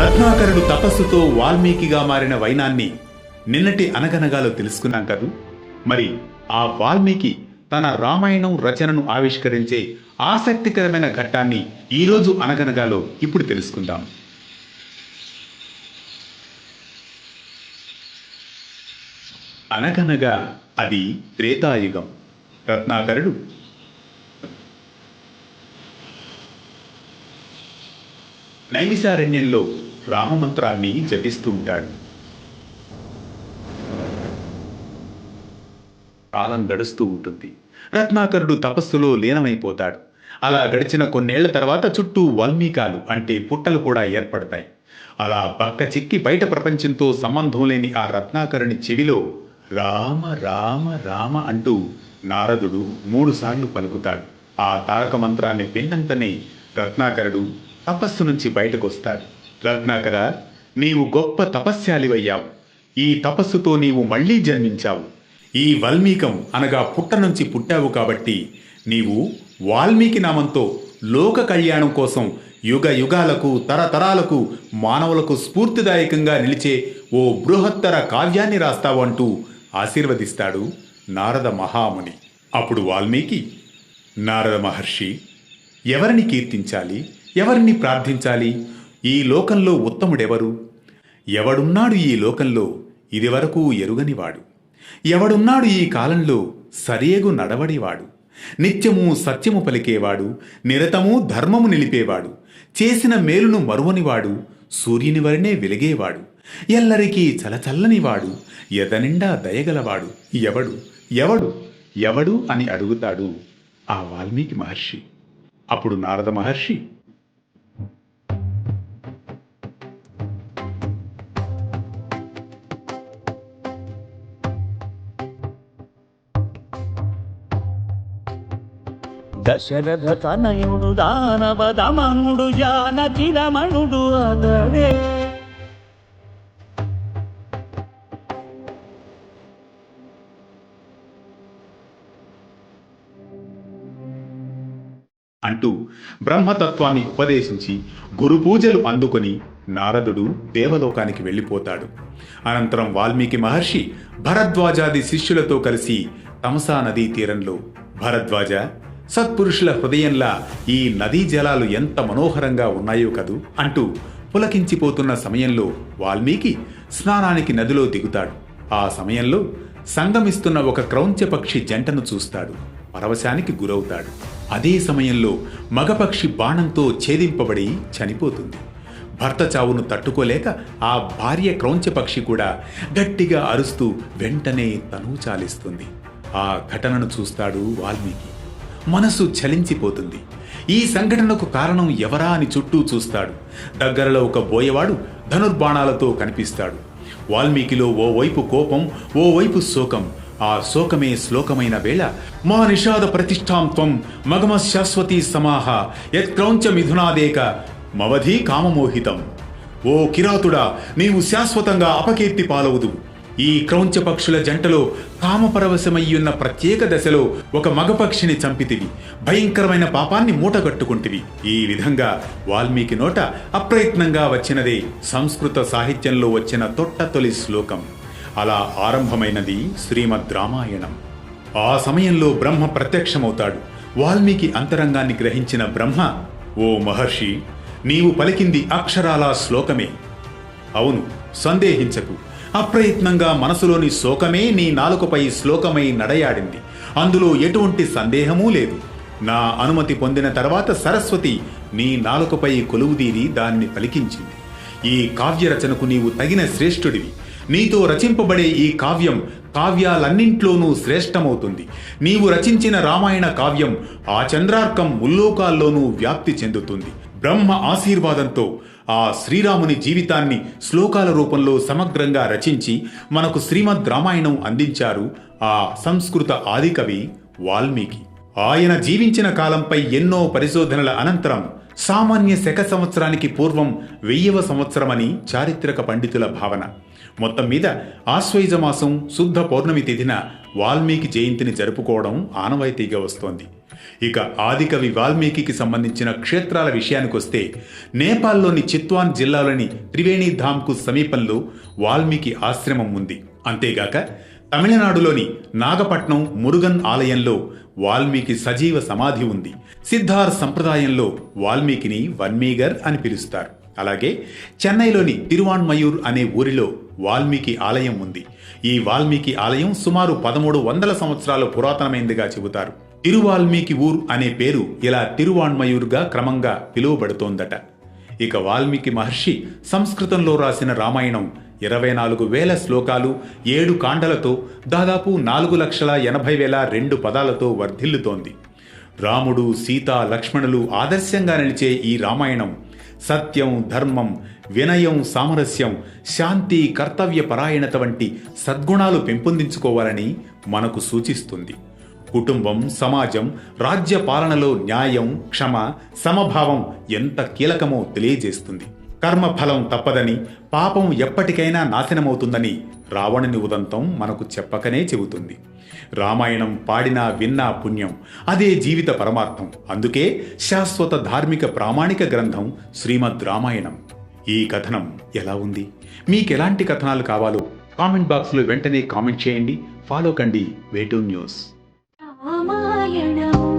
రత్నాకరుడు తపస్సుతో వాల్మీకిగా మారిన వైనాన్ని నిన్నటి అనగనగాలో తెలుసుకున్నాం కదూ? మరి ఆ వాల్మీకి తన రామాయణం రచనను ఆవిష్కరించే ఆసక్తికరమైన ఘట్టాన్ని ఈరోజు అనగనగాలో ఇప్పుడు తెలుసుకుందాం. అనగనగా అది త్రేతాయుగం. రత్నాకరుడు నైమిషారణ్యంలో రామమంత్రాన్ని జపిస్తూ ఉంటాడు. కాలం గడుస్తూ ఉంటుంది. రత్నాకరుడు తపస్సులో లీనమైపోతాడు. అలా గడిచిన కొన్నేళ్ళ తర్వాత చుట్టూ వాల్మీకాలు అంటే పుట్టలు కూడా ఏర్పడతాయి. అలా పక్క చిక్కి బయట ప్రపంచంతో సంబంధం లేని ఆ రత్నాకరుని చెవిలో రామ రామ రామ అంటూ నారదుడు మూడుసార్లు పలుకుతాడు. ఆ తారక మంత్రాన్ని విన్నంతనే రత్నాకరుడు తపస్సు నుంచి బయటకు వస్తాడు రత్నాకర నీవు గొప్ప తపస్యాలివయ్యావు ఈ తపస్సుతో నీవు మళ్ళీ జన్మించావు. ఈ వాల్మీకం అనగా పుట్ట నుంచి పుట్టావు కాబట్టి నీవు వాల్మీకి నామంతో లోక కళ్యాణం కోసం యుగ యుగాలకు తరతరాలకు మానవులకు స్ఫూర్తిదాయకంగా నిలిచే ఓ బృహత్తర కావ్యాన్ని రాస్తావు అంటూ ఆశీర్వదిస్తాడు నారద మహాముని. అప్పుడు వాల్మీకి నారద మహర్షి ఎవరిని కీర్తించాలి ఎవరిని ప్రార్థించాలి ఈ లోకంలో ఉత్తముడెవరు? ఎవడున్నాడు ఈ లోకంలో ఇదివరకు ఎరుగనివాడు? ఎవడున్నాడు ఈ కాలంలో సరియేగు నడవడివాడు? నిత్యము సత్యము పలికేవాడు నిరతము ధర్మము నిలిపేవాడు చేసిన మేలును మరువనివాడు సూర్యుని వరనే వెలిగేవాడు ఎల్లరికీ చలచల్లనివాడు ఎదనిండా దయగలవాడు. ఎవడు? ఎవడు? ఎవడు అని అడుగుతాడు ఆ వాల్మీకి మహర్షి. అప్పుడు నారద మహర్షి దశరథ తనయుడు దానవ దమనుడు జానకి రమణుడు అతడే. అంటూ బ్రహ్మతత్వాన్ని ఉపదేశించి గురు పూజలు అందుకొని నారదుడు దేవలోకానికి వెళ్ళిపోతాడు. అనంతరం వాల్మీకి మహర్షి భరద్వాజాది శిష్యులతో కలిసి తమసా నదీ తీరంలో భరద్వాజ సత్పురుషుల హృదయంలా ఈ నదీ జలాలు ఎంత మనోహరంగా ఉన్నాయో కదూ అంటూ పులకించిపోతున్న సమయంలో వాల్మీకి స్నానానికి నదిలో దిగుతాడు. ఆ సమయంలో సంగమిస్తున్న ఒక క్రౌంచపక్షి జంటను చూస్తాడు. పరవశానికి గురవుతాడు. అదే సమయంలో మగపక్షి బాణంతో ఛేదింపబడి చనిపోతుంది. భర్త చావును తట్టుకోలేక ఆ భార్య క్రౌంచపక్షి కూడా గట్టిగా అరుస్తూ వెంటనే తను చాలిస్తుంది. ఆ ఘటనను చూస్తాడు వాల్మీకి. మనసు చలించిపోతుంది. ఈ సంఘటనకు కారణం ఎవరా అని చుట్టూ చూస్తాడు. దగ్గరలో ఒక బోయవాడు ధనుర్బాణాలతో కనిపిస్తాడు. వాల్మీకిలో ఓవైపు కోపం ఓవైపు శోకం. ఆ శోకమే శ్లోకమైన వేళ. మా నిషాద ప్రతిష్టాం త్వం మగమ శాశ్వతీ సమాహ యత్క్రౌంచ మిథునాదేక మవధి కామమోహితం. ఓ కిరాతుడా నీవు శాశ్వతంగా అపకీర్తి పాలవుదు ఈ క్రౌంచ పక్షుల జంటలో కామపరవశమయ్యున్న ప్రత్యేక దశలో ఒక మగపక్షిని చంపితివి. భయంకరమైన పాపాన్ని మూటగట్టుకుంటివి. ఈ విధంగా వాల్మీకి నోట అప్రయత్నంగా వచ్చినదే సంస్కృత సాహిత్యంలో వచ్చిన తొట్ట తొలి శ్లోకం. అలా ఆరంభమైనది శ్రీమద్ రామాయణం. ఆ సమయంలో బ్రహ్మ ప్రత్యక్షమవుతాడు. వాల్మీకి అంతరంగాన్ని గ్రహించిన బ్రహ్మ ఓ మహర్షి నీవు పలికింది అక్షరాలా శ్లోకమే. అవును సందేహించకు. అప్రయత్నంగా మనసులోని శోకమే నీ నాలుకపై శ్లోకమై నడయాడింది. అందులో ఎటువంటి సందేహమూ లేదు. నా అనుమతి పొందిన తర్వాత సరస్వతి నీ నాలుకపై కొలువుదీరి దానిని పలికించింది. ఈ కావ్య రచనకు నీవు తగిన శ్రేష్ఠుడివి. నీతో రచింపబడే ఈ కావ్యం కావ్యాలన్నింట్లోనూ శ్రేష్టమవుతుంది. నీవు రచించిన రామాయణ కావ్యం ఆ చంద్రార్కం ముల్లోకాల్లోనూ వ్యాప్తి చెందుతుంది. బ్రహ్మ ఆశీర్వాదంతో ఆ శ్రీరాముని జీవితాన్ని శ్లోకాల రూపంలో సమగ్రంగా రచించి మనకు శ్రీమద్ రామాయణం అందించారు ఆ సంస్కృత ఆదికవి వాల్మీకి. ఆయన జీవించిన కాలంపై ఎన్నో పరిశోధనల అనంతరం సామాన్య శక సంవత్సరానికి పూర్వం వెయ్యవ సంవత్సరమని చారిత్రక పండితుల భావన. మొత్తం మీద ఆశ్వయుజ మాసం శుద్ధ పౌర్ణమి తిథిన వాల్మీకి జయంతిని జరుపుకోవడం ఆనవాయితీగా వస్తోంది. ఇక ఆదికవి వాల్మీకి సంబంధించిన క్షేత్రాల విషయానికొస్తే నేపాల్లోని చిత్వాన్ జిల్లాలోని త్రివేణి ధామ్కు సమీపంలో వాల్మీకి ఆశ్రమం ఉంది. అంతేగాక తమిళనాడులోని నాగపట్నం మురుగన్ ఆలయంలో వాల్మీకి సజీవ సమాధి ఉంది. సిద్ధార్ సంప్రదాయంలో వాల్మీకిని వన్మీగర్ అని పిలుస్తారు. అలాగే చెన్నైలోని తిరువాన్మయూర్ అనే ఊరిలో వాల్మీకి ఆలయం ఉంది. ఈ వాల్మీకి ఆలయం సుమారు పదమూడు వందల సంవత్సరాలు పురాతనమైందిగా చెబుతారు. తిరువాల్మీకి ఊర్ అనే పేరు ఇలా తిరువాన్మయూర్గా క్రమంగా పిలువబడుతోందట. ఇక వాల్మీకి మహర్షి సంస్కృతంలో రాసిన రామాయణం ఇరవై నాలుగు వేల శ్లోకాలు ఏడు కాండలతో దాదాపు నాలుగు లక్షల ఎనభై వేల రెండు పదాలతో వర్ధిల్లుతోంది. రాముడు సీత లక్ష్మణులు ఆదర్శంగా నిలిచే ఈ రామాయణం సత్యం ధర్మం వినయం సామరస్యం శాంతి కర్తవ్య పరాయణత వంటి సద్గుణాలు పెంపొందించుకోవాలని మనకు సూచిస్తుంది. కుటుంబం సమాజం రాజ్య పాలనలో న్యాయం క్షమ సమభావం ఎంత కీలకమో తెలియజేస్తుంది. కర్మఫలం తప్పదని పాపం ఎప్పటికైనా నాశనమవుతుందని రావణుని ఉదంతం మనకు చెప్పకనే చెబుతుంది. రామాయణం పాడినా విన్నా పుణ్యం అదే జీవిత పరమార్థం. అందుకే శాశ్వత ధార్మిక ప్రామాణిక గ్రంథం శ్రీమద్ రామాయణం. ఈ కథనం ఎలా ఉంది? మీకెలాంటి కథనాలు కావాలో కామెంట్ బాక్స్లో వెంటనే కామెంట్ చేయండి. ఫాలో కండి way two news. Mama, you know.